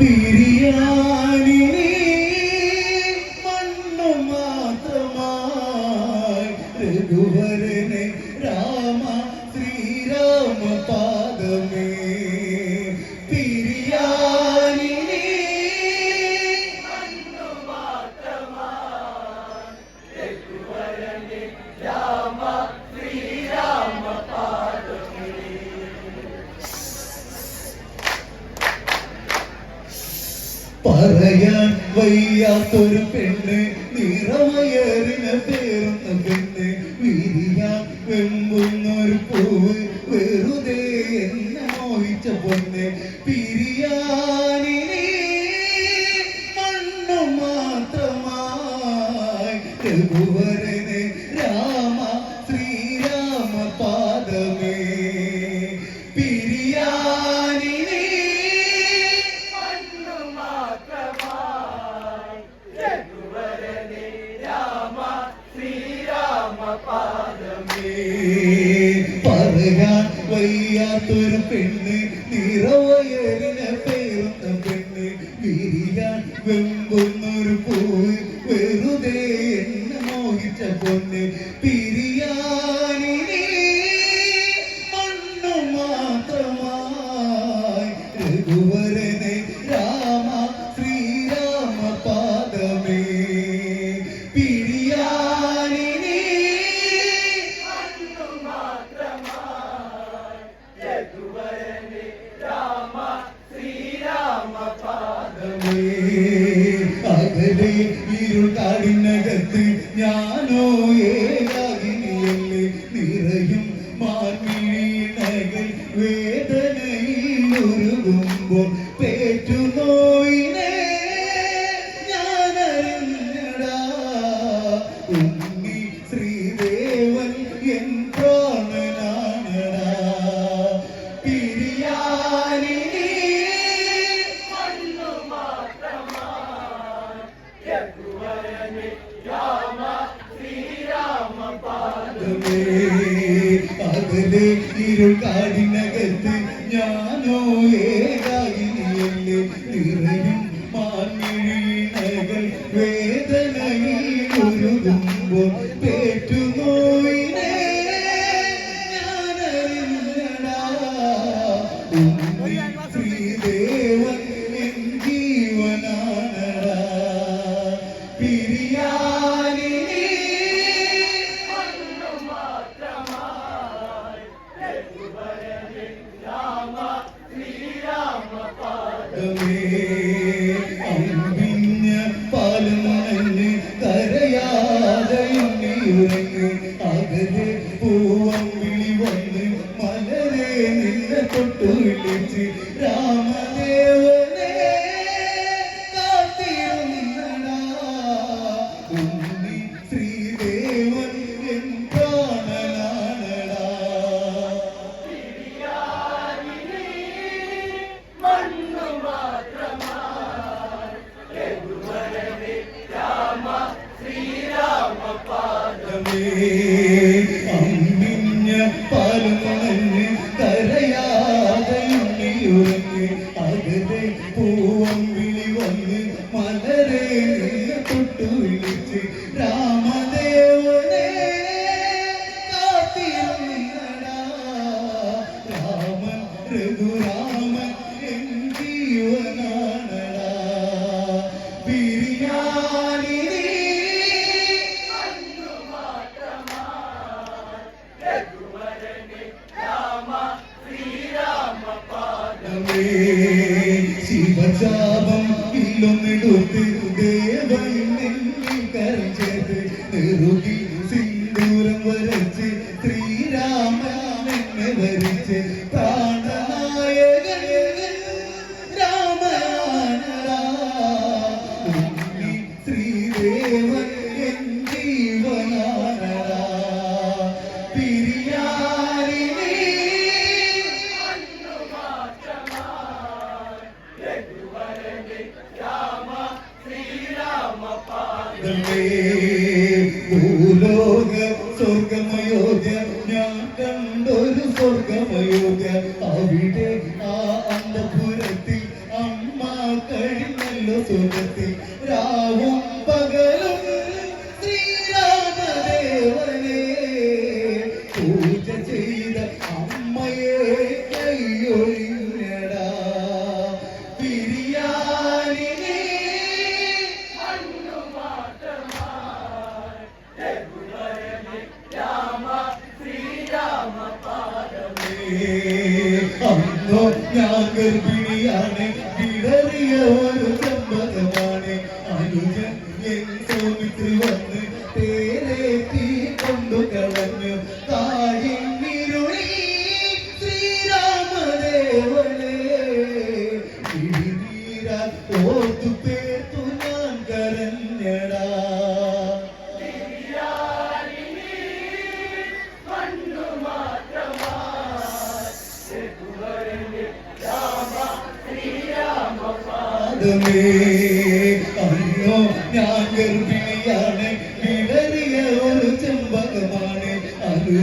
പിരിയാനിനി പറയാൻ വയ്യാത്തൊരു പെണ്ണ് നിറമയറിന പേരുന്ന പെണ്ണ് വിരിയാൻ വെമ്പുന്നൊരു പൂവ് വെറുതെ എന്നെ മോഹിച്ച പൊന്ന് പിരിയാനിനെ മണ്ണു മാത്രമായി രഘുവരന് പറയാൻ വയ്യാത്തൊരു പെണ്ണ് നിറവയറിനെ പേരുന്ന പെണ്ണ് വിരിയാൻ വെമ്പുന്നൊരു മാർമിഴിനകൾ വേദനയിൽ ഉരുകുമ്പോൾ പേറ്റുനോയിനെ ഞാനറിഞ്ഞടാ. ഉണ്ണി ശ്രീദേവൻ എൻ പ്രാണനാണടാ. പിരിയാനിനി അകലെ ഇരുൾ കാടിനകത്ത് ഞാനോ ഏകാകിനിയല്ലേ? നിറയും മാൻമിഴിനകൾ വേദനയിൽ ഒരുകുമ്പോൾ പേറ്റുനോയിനെ ഞാനറിഞ്ഞടാ. തൊട്ടു വിളിച്ച് രാമദേവനെ കാത്തിരുന്നടാ രാമൻ രഘുരാമൻ എൻ ജീവനാണടാ. ബിരിയാണി ശിവജാപം ഇല്ലൊന്നെടുത്ത് ഭൂലോക സ്വർഗമയോധ്യ ഞാൻ കണ്ടൊരു സ്വർഗമയോധ്യ അവിടെ ആ അന്തപുരത്തിൽ അമ്മ കഴിഞ്ഞല്ലോ സ്വർഗത്തിൽ രാവും লাগে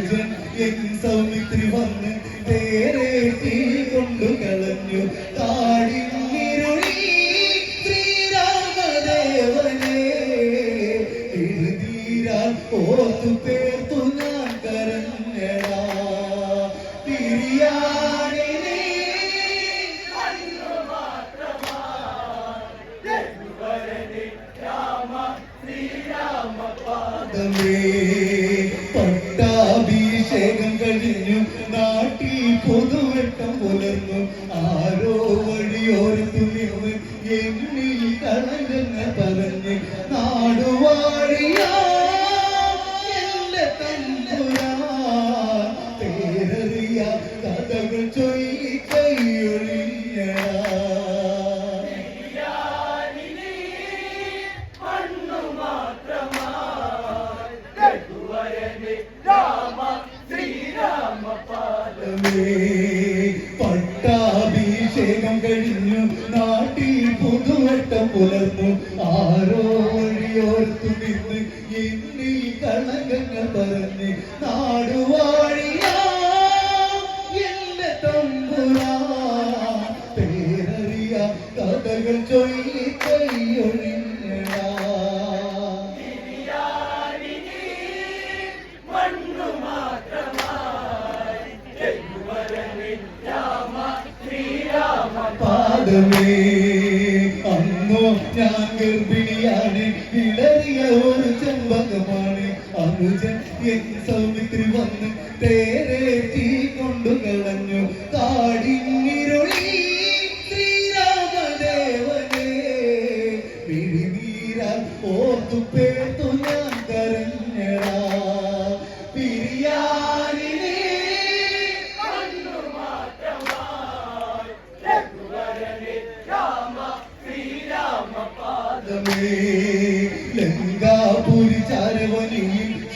അനുജൻ എൻ സൗമിത്രി പട്ടാഭിഷേകം കഴിഞ്ഞു നാട്ടിൽ പുതുവട്ടം പുലർന്നു. ആരോ വഴിയോർത്തു നിന്ന് എന്നിൽ പാദമേ അന്നോ ഞാൻ ഗർഭിണിയാണ് ഇളറിയ ഒരു ചെമ്പകമാണ്. അനുജൻ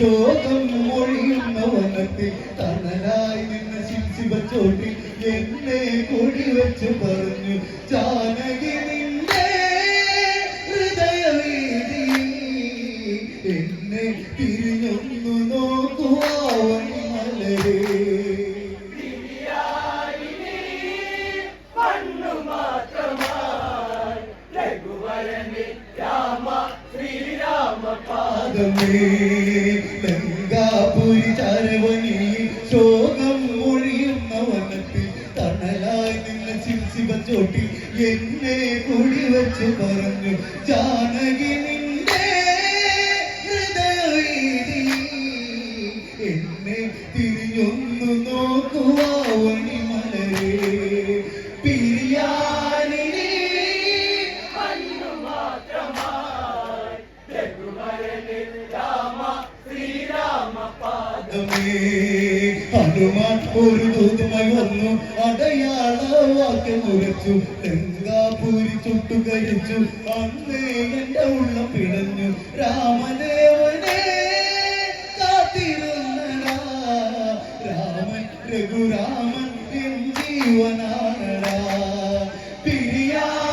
ശോകം മൊഴിയുന്ന വനത്തിൽ തണലായി നിന്ന ശിവ ചോട്ടി എന്നെ കൊടി വെച്ച് പറഞ്ഞു ജാനകി നിന്റെ ഹൃദയവീതി എന്നെ തിരിഞ്ഞൊന്നു നോക്കുവാൻ മലരേ. പാദമേ. എന്നെ കുടി വെച്ച് പറഞ്ഞു ജാനകി നിന്റെ എന്നെ തിരിഞ്ഞൊന്നു നോക്കുവാണി മലരേ. പിരിയാനിനെ പാദമേ. ഹനുമാൻ ഒരു ദൂതമായി വന്നു അടയാള വാക്യം ഉറച്ചു ലങ്കാപൂരി ചുട്ടു കഴിച്ചു അന്ന് എന്റെ ഉള്ളം പിടഞ്ഞു. രാമദേവനെ കാത്തിരുന്നടാ. രാമൻ രഘുരാമൻ എൻ പിരിയാനിനി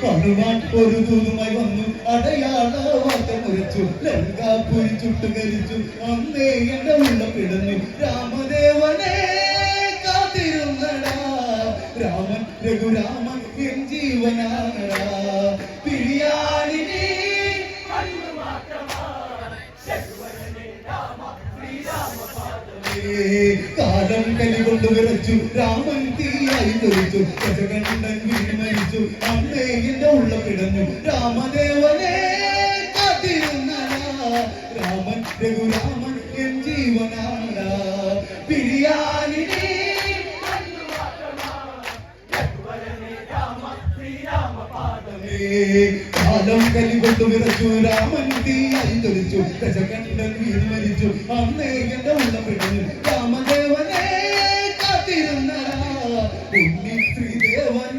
ഹനുമാൻ ഒരു തൂതുമായി വന്നു അടയാള വാർത്ത മുറിച്ചു ചുട്ടു കരിച്ചു അന്നേ എന്റെ ഉള്ള പിടഞ്ഞു രാമദേവനെ കാത്തിരുന്നടാ. രാമൻ രഘുരാമൻ എൻ ജീവനാണടാ പിരിയാണിനി കാലം കലി കൊണ്ട് വിറച്ചു രാമൻ തീയായി തെറിച്ചു രസകണ്ഠൻ വീണ് മരിച്ചു അമ്മേ എന്റെ ഉള്ള കിടന്നു രാമദേവനെ. കാലം കലി കൊണ്ട് വിറച്ചു രാമൻ തീയായി തെറിച്ചു ഗജകണ്ഠൻ വീണ് മരിച്ചു. അമ്മേ എന്റെ ഉള്ള പിടഞ്ഞു രാമദേവനെ കാത്തിരുന്നടാ ഉണ്ണി ശ്രീദേവൻ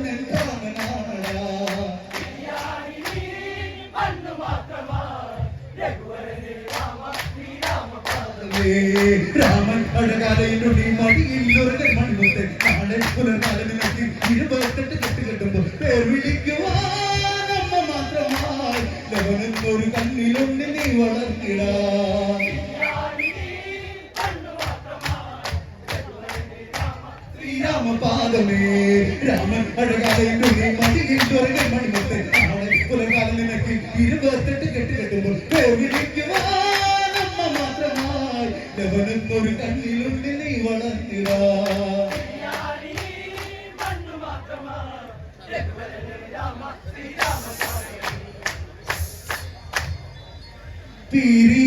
രാമൻ അഴകാലയിലൊടി മടിയിൽ ഒരു മൺമുത്ത് നാളെ പുലർകാലം ഇരുപത്തെട്ട് കെട്ട് കെട്ടുമ്പോ അമ്മ മാത്രമായി ലവനെന്നൊരു കണ്ണിലൊന്ന് നീ വളർത്തിടാ ശ്രീരാമപാദമേ രാമൻ അഴകാലയിലൊടി മടിയിൽ ഒരു പിരിയാണി നീ